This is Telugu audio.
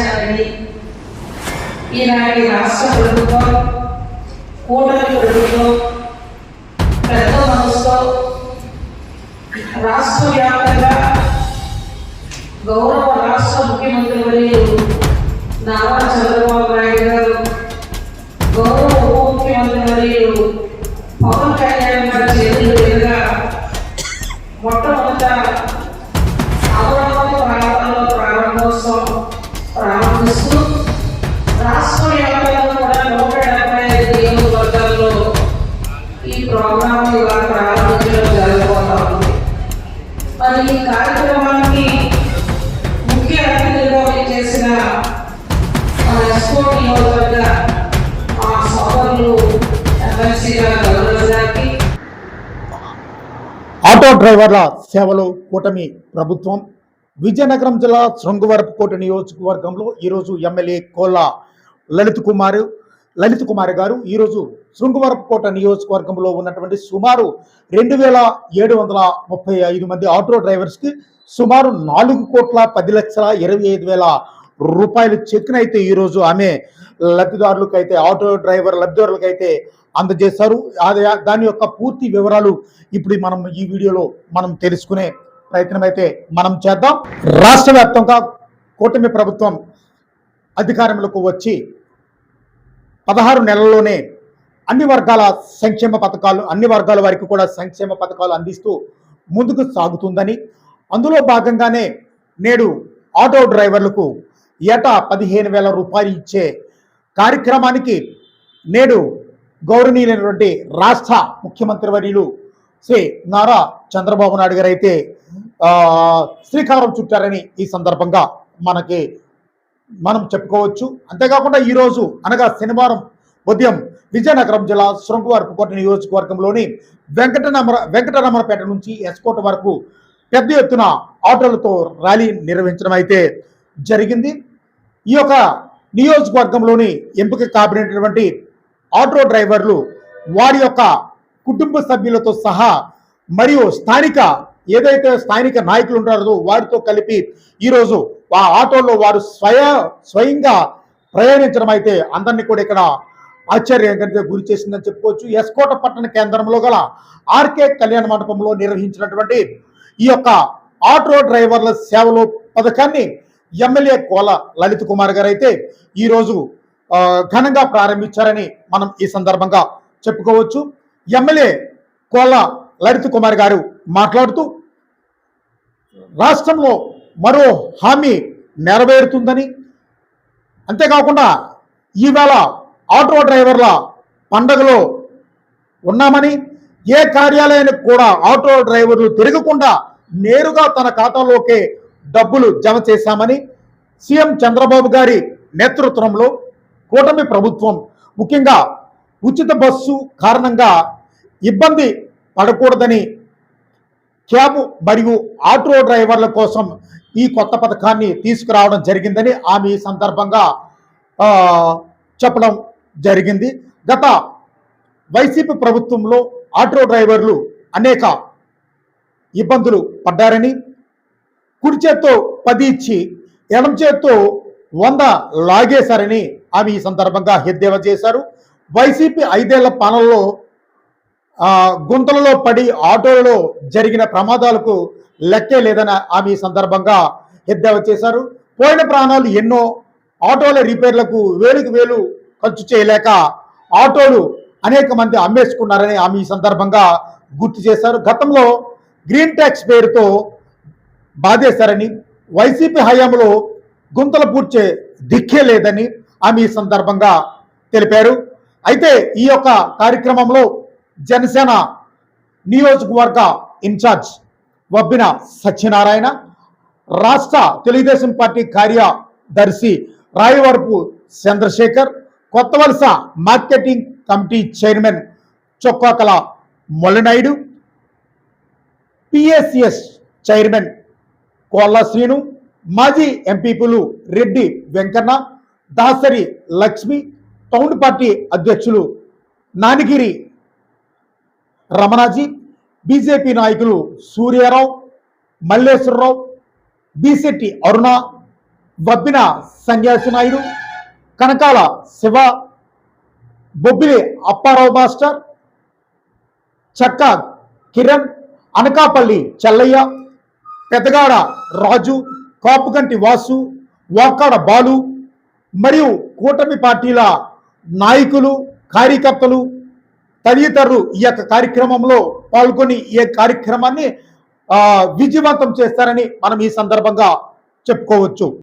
చేయాలని ఈనాటి రాష్ట్ర ప్రభుత్వం కూటమి ప్రభుత్వం పెద్ద మనసుతో రాష్ట్ర వ్యాప్తంగా గౌరవ రాష్ట్ర ముఖ్యమంత్రి వర్యులు నారా చంద్రబాబు నాయుడు గారు గౌరవ ఉప ముఖ్యమంత్రి వర్యులు పవన్ కళ్యాణ్ గారు చేతులు ప్రారంభిస్తూ రాష్ట్ర వ్యాప్తంగా కూడా నూట డెబ్బై ఐదు నియోజకవర్గాల్లో ఈ ప్రోగ్రాం ఇలా ప్రారంభించడం జరగబోతా ఉంది. మరి ఈ కార్యక్రమానికి ముఖ్య అతిథిగా చేసిన మన ఎస్కో నియోజకవర్గ మా సోదరులు ఎమ్మెల్సీ గారు గారికి. ఆటో డ్రైవర్ల సేవలు కూటమి ప్రభుత్వం విజయనగరం జిల్లా శృంగవరపుకోట నియోజకవర్గంలో ఈరోజు ఎమ్మెల్యే కోలా లలిత్ కుమార్ లలిత్ కుమార్ గారు ఈరోజు శృంగవరపుకోట నియోజకవర్గంలో ఉన్నటువంటి సుమారు రెండు వేల ఏడు వందల ముప్పై ఐదు మంది ఆటో డ్రైవర్స్కి సుమారు నాలుగు కోట్ల పది లక్షల ఇరవై ఐదు వేల రూపాయలు చెక్నైతే ఈరోజు ఆమె లబ్ధిదారులకు అయితే ఆటో డ్రైవర్ లబ్ధిదారులకు అయితే అందజేశారు దాని యొక్క పూర్తి వివరాలు ఇప్పుడు మనం ఈ వీడియోలో మనం తెలుసుకునే ప్రయత్నం అయితే మనం చేద్దాం. రాష్ట్ర వ్యాప్తంగా కూటమి ప్రభుత్వం అధికారంలోకి వచ్చి పదహారు నెలల్లోనే అన్ని వర్గాల సంక్షేమ పథకాలు అన్ని వర్గాల వారికి కూడా సంక్షేమ పథకాలు అందిస్తూ ముందుకు సాగుతుందని అందులో భాగంగానే నేడు ఆటో డ్రైవర్లకు ఏటా పదిహేను వేల రూపాయలు ఇచ్చే కార్యక్రమానికి నేడు గౌరవనీయులైనటువంటి రాష్ట్ర ముఖ్యమంత్రి వర్యులు శ్రీ నారా చంద్రబాబు నాయుడు గారు అయితే శ్రీకారం చుట్టారని ఈ సందర్భంగా మనకి మనం చెప్పుకోవచ్చు. అంతేకాకుండా ఈరోజు అనగా శనివారం ఉదయం విజయనగరం జిల్లా శృంగవరపుకోట నియోజకవర్గంలోని వెంకట వెంకటరమణపేట నుంచి ఎస్కోట వరకు పెద్ద ఎత్తున ఆటోలతో ర్యాలీ నిర్వహించడం అయితే జరిగింది. ఈ యొక్క నియోజకవర్గంలోని ఎంపిక కాబడినటువంటి ఆటో డ్రైవర్లు వారి యొక్క కుటుంబ సభ్యులతో సహా మరియు స్థానిక ఏదైతే స్థానిక నాయకులు ఉంటారో వారితో కలిపి ఈరోజు ఆ ఆటోలో వారు స్వయ స్వయంగా ప్రయాణించడం అయితే అందరినీ కూడా ఇక్కడ ఆశ్చర్యంగా గురి చేసిందని చెప్పుకోవచ్చు. ఎస్కోట పట్టణ కేంద్రంలో గల ఆర్కే కళ్యాణ మండపంలో నిర్వహించినటువంటి ఈ యొక్క ఆటో డ్రైవర్ల సేవలు పథకాన్ని ఎమ్మెల్యే కోల లలిత్ కుమార్ గారు అయితే ఈరోజు ఘనంగా ప్రారంభించారని మనం ఈ సందర్భంగా చెప్పుకోవచ్చు. ఎమ్మెల్యే కోల లలిత్ కుమార్ గారు మాట్లాడుతూ రాష్ట్రంలో మరో హామీ నెరవేరుతుందని. అంతేకాకుండా ఈవేళ ఆటో డ్రైవర్ల పండగలో ఉన్నామని ఏ కార్యాలయానికి కూడా ఆటో డ్రైవర్లు తిరగకుండా నేరుగా తన ఖాతాలోకే డబ్బులు జమ చేశామని సీఎం చంద్రబాబు గారి నేతృత్వంలో కూటమి ప్రభుత్వం ముఖ్యంగా ఉచిత బస్సు కారణంగా ఇబ్బంది పడకూడదని క్యాబ్ మరియు ఆటో డ్రైవర్ల కోసం ఈ కొత్త పథకాన్ని తీసుకురావడం జరిగిందని ఆమె ఈ సందర్భంగా చెప్పడం జరిగింది. గత వైసీపీ ప్రభుత్వంలో ఆటో డ్రైవర్లు అనేక ఇబ్బందులు పడ్డారని కుడి చేత్తో పది ఇచ్చి ఎడం చేత్తో వంద లాగేశారని ఆమె ఈ సందర్భంగా ఎద్దేవా చేశారు. వైసీపీ ఐదేళ్ళ పాలనలో గుంతలలో పడి ఆటోలలో జరిగిన ప్రమాదాలకు లెక్కే లేదని ఆమె ఈ సందర్భంగా ఎద్దేవా చేశారు. పోయిన ప్రాణాలు ఎన్నో ఆటోల రిపేర్లకు వేలుకు వేలు ఖర్చు చేయలేక ఆటోలు అనేక మంది అమ్మేసుకున్నారని ఆమె ఈ సందర్భంగా గుర్తు చేశారు. గతంలో గ్రీన్ ట్యాక్స్ పేరుతో బాధేశారని వైసీపీ హయాంలో గుంతలు పూడ్చే దిక్కే లేదని ఆమె ఈ సందర్భంగా తెలిపారు. అయితే ఈ యొక్క కార్యక్రమంలో జనసేన నియోజకవర్గ ఇన్ఛార్జ్ వబ్బిన సత్యనారాయణ రాష్ట్ర తెలుగుదేశం పార్టీ కార్యదర్శి Rayavarapu Chandrasekhar Kotha Valasa marketing committee chairman Chokkakala Mollanaidu PSCS chairman Kolla Srinu మాజీ ఎంపీపీలు రెడ్డి వెంకన్న దాసరి లక్ష్మి టౌన్ పార్టీ అధ్యక్షులు నానిగిరి రమణాజీ బీజేపీ నాయకులు సూర్యారావు మల్లేశ్వరరావు బీసెట్టి అరుణ వబ్బిన సన్యాసి నాయుడు కనకాల శివ బొబ్బిలి అప్పారావు మాస్టర్ చక్క కిరణ్ అనకాపల్లి చెల్లయ్య పెద్దగాడ రాజు కాపుగంటి వాసు వాకాడ బాలు మరియు కూటమి పార్టీల నాయకులు కార్యకర్తలు తదితరులు ఈ యొక్క కార్యక్రమంలో పాల్గొని ఈ కార్యక్రమాన్ని విజయవంతం చేస్తారని మనం ఈ సందర్భంగా చెప్పుకోవచ్చు.